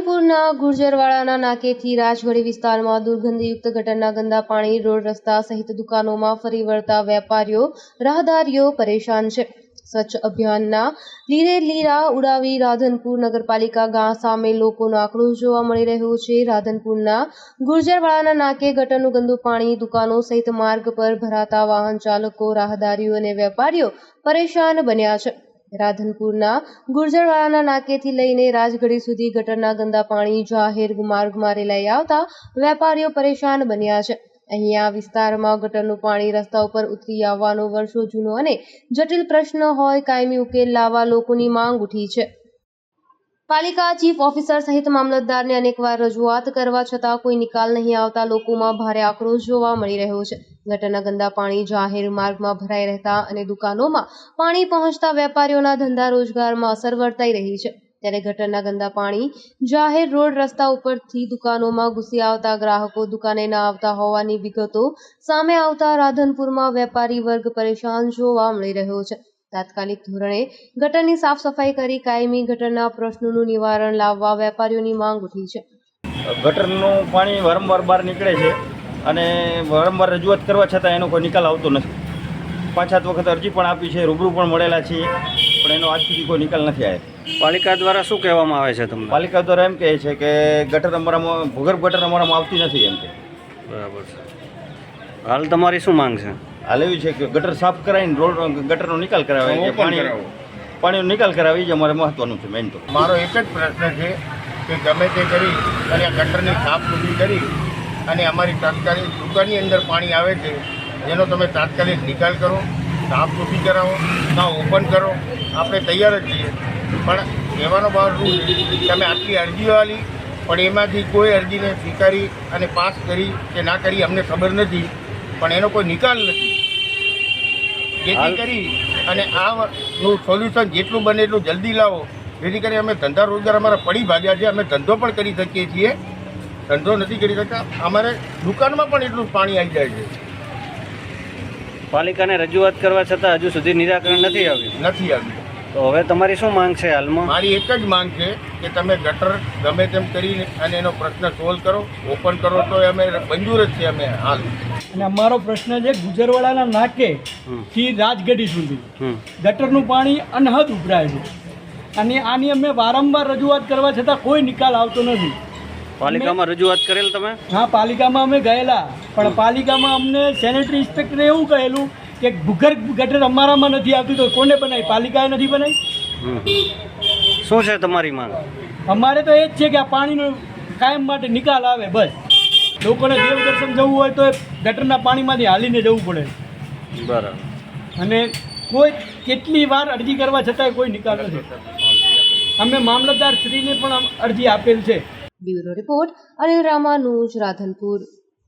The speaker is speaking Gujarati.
રાધનપુરના ગુર્જરવાડાના નાકેથી રાજગઢી વિસ્તારમાં દુર્ગંધયુક્ત ગટરના ગંદા પાણી, રોડ રસ્તા સહિત દુકાનોમાં ફરી વળતા વેપારીઓ, રાહદારીઓ પરેશાન છે. સ્વચ્છ અભિયાનના લીરે લીરા ઉડાવી રાધનપુર નગરપાલિકા ગામ સામે લોકોનો આક્રોશ જોવા મળી રહ્યો છે. રાધનપુરના ગુર્જરવાડાના નાકે ગટરનું ગંદુ પાણી, દુકાનો સહિત માર્ગ પર ભરાતા વાહન ચાલકો, રાહદારીઓ અને વેપારીઓ પરેશાન બન્યા છે. રાધનપુરના ગુર્જરવાડાના નાકેથી લઈને રાજગઢી સુધી ગટરના ગંદા પાણી, જાહેર માર્ગમાં રેલાઈ આવતા વેપારીઓ પરેશાન બન્યા છે. અહીંયા વિસ્તારમાં ગટરનું પાણી રસ્તા ઉપર ઉતરી આવવાનો વર્ષો જૂનો અને જટિલ પ્રશ્ન હોય કાયમી ઉકેલ લાવવા લોકોની માંગ ઉઠી છે. પાલિકા ચીફ ઓફિસર સહિત મામલતદારને અનેકવાર રજૂઆત કરવા છતાં કોઈ નિકાલ નહીં આવતા લોકોમાં ભારે આક્રોશ જોવા મળી રહ્યો છે. ગટરના ગંદા પાણી જાહેર માર્ગમાં ભરાઈ રહેતા અને દુકાનોમાં પાણી પહોંચતા વેપારીઓના ધંધા રોજગારમાં અસર વર્તાઈ રહી છે. ત્યારે ગટરના ગંદા પાણી જાહેર રોડ રસ્તા ઉપરથી દુકાનોમાં ઘૂસી આવતા ગ્રાહકો દુકાને ન આવતા હોવાની વિગતો સામે આવતા રાધનપુરમાં વેપારી વર્ગ પરેશાન જોવા મળી રહ્યો છે. તાત્કાલિક ધોરણે ગટરની સાફ સફાઈ કરી કાયમી ગટરના પ્રશ્નોનું નિવારણ લાવવા વેપારીઓની માંગ ઉઠી છે. ગટરનું પાણી વારંવાર બહાર નીકળે છે અને વારંવાર રજૂઆત કરવા છતાં એનો કોઈ નિકાલ આવતો નથી. પાંચ સાત વખત અરજી પણ આપી છે રૂબરૂ પણ મળેલા છીએ પણ એનો આજ સુધી કોઈ નિકાલ નથી આવ્યો. પાલિકા દ્વારા શું કહેવામાં આવે છે તમને? પાલિકા દ્વારા એમ કહે છે કે ગટર અમારામાં ભૂગર્ભ ગટર અમારામાં આવતી નથી એમ કે બરાબર છે. હાલ તમારી શું માંગ છે? હાલ એવી છે કે ગટર સાફ કરાવીને રોડ ગટરનો નિકાલ કરાવે કે પાણી પાણીનો નિકાલ કરાવી જે અમારે મહત્વનું છે મેઇન તો. મારો એક જ પ્રશ્ન છે કે ગમે તે કરી અને આ ગટરની સાફ સુથરી કરી અને અમારી તાત્કાલિક દુકાનની અંદર પાણી આવે છે જેનો તમે તાત્કાલિક નિકાલ કરો સાફ સુથરી કરાવો ના ઓપન કરો આપણે તૈયાર જ છીએ. પણ કહેવાનો ભાવ શું તમે આટલી અરજીઓ આલી પણ એમાંથી કોઈ અરજીને સ્વીકારી અને પાસ કરી કે ના કરી અમને ખબર નથી. પણ એનો કોઈ નિકાલ નથી. જેથી કરી અને આ નું સોલ્યુશન જેટલું બને એટલું જલ્દી લાવો. જેથી કરી અમે ધંધા રોજગાર અમારા પડી ભાગ્યા છે. અમે ધંધો પણ કરી શકીએ છીએ. ધંધો નથી કરી શકતા. અમારે દુકાનમાં પણ એટલું પાણી આવી જાય છે. પાલિકાને રજૂઆત કરવા છતાં હજુ સુધી નિરાકરણ નથી આવ્યું. નથી આવ્યું. તો હવે તમારી શું માંગ છે હાલમાં? મારી એક જ માંગ છે કે તમે ગટર ગમે તેમ કરીને અને એનો પ્રશ્ન સોલ્વ કરો ઓપન કરો તો અમે મંજૂર જ છે અમે હાલ. અને અમારો પ્રશ્ન છે ગુજરવાડાના નાકે. થી રાજગઢી સુધી. ગટરનું પાણી અનહદ ઉભરાય છે અને આની અમે વારંવાર રજૂઆત કરવા છતાં કોઈ નિકાલ આવતો નથી. પાલિકામાં રજૂઆત કરેલ તમે? હા પાલિકામાં અમે ગયેલા. પણ પાલિકામાં અમને સેનેટરી ઇન્સ્પેક્ટરે એવું કહેલું કે ભૂગર્ભ ગટર અમારામાં નથી આવતી તો કોને બનાવી પાલિકાએ નથી બનાવી શું છે તમારી માંગ? અમારે તો એ જ છે કે આ પાણીનો કાયમ માટે નિકાલ આવે બસ. લોકોને દેવ દર્શન જવું હોય તો ગટરના પાણીમાંથી હાલીને જવું પડે. બરાબર. અને કોઈ કેટલી વાર અરજી કરવા છતાંય કોઈ નિકાલ નથી. અમે મામલતદાર શ્રીને પણ અરજી આપેલ છે. Bureau report Anil Ramanuj Radhanpur.